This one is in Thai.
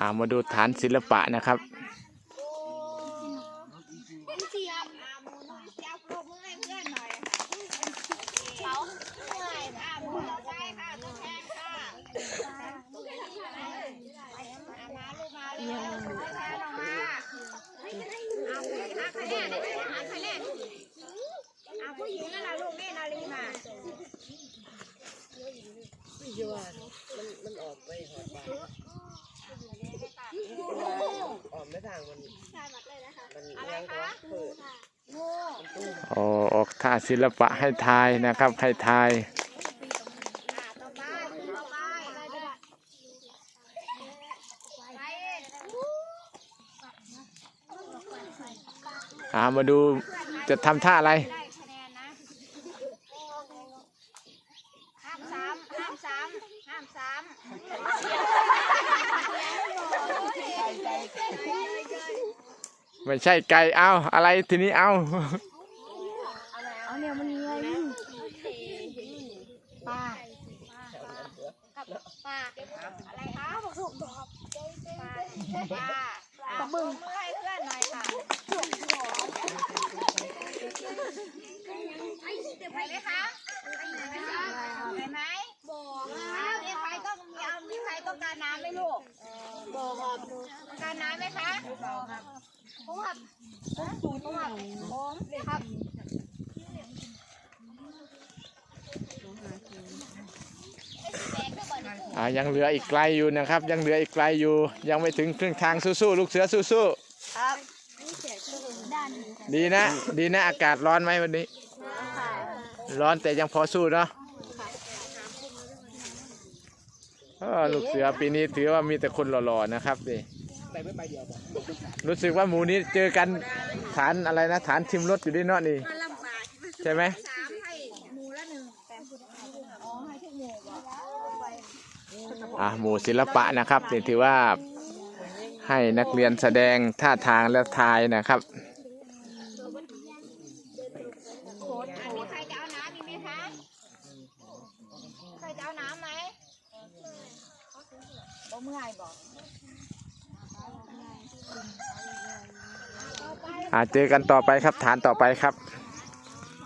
อามาดูฐานศิลปะนะครับเนอะคะโอ้ออกท่าศิลปะให้ทายนะครับ ให้ทายอาต่อไปต่อไปไปอ่ามาดูจะทำท่าอะไร ได้คะแนนนะห้ามซ้ำห้ามซ้ำห้ามซ้ำ ไม่ใช่ไก่เอาอะไรทีนี้เอาเอาเนี่ยมันไงปลากับปลาอะไรคะบอกถูกดอกปลาปลาตบมือให้เพื่อนหน่อยค่ะไปไหมคะไปไหมบอกมีใครต้องมีเอามีใครต้องการน้ำไหมลูกบอกครับต้องการน้ำไหมคะ บอกครับผมครับผมครับผมครับอ่ายังเหลืออีกไกลอยู่นะครับ ยังเหลืออีกไกลอยู่ ยังไม่ถึงครึ่งทางสู้ๆลูกเสือสู้ๆครับดีนะ ดีนะอากาศร้อนไหมวันนี้ ร้อนแต่ยังพอสู้เนาะลูกเสือปีนี้ถือว่ามีแต่คนหล่อๆนะครับนี่ ไปไม่ไปเดียวบอกรู้สึกว่าหมูนี้เจอกันฐานอะไรนะฐานทิมรถอยู่ด้วยเนาะนี่ใช่ไหมสามให้หมูละหนึ่งแต่อ๋อให้ทุกหมูบอกอะหมู่ศิลปะนะครับนี่ถือว่าให้นักเรียนแสดงท่าทางและทายนะครับ อันนี้ใครจะเอาน้ำมีไหมคะใครจะเอาน้ำไหมบ่เมื่อยบอก อ่าเจอกันต่อไปครับฐานต่อไปครับ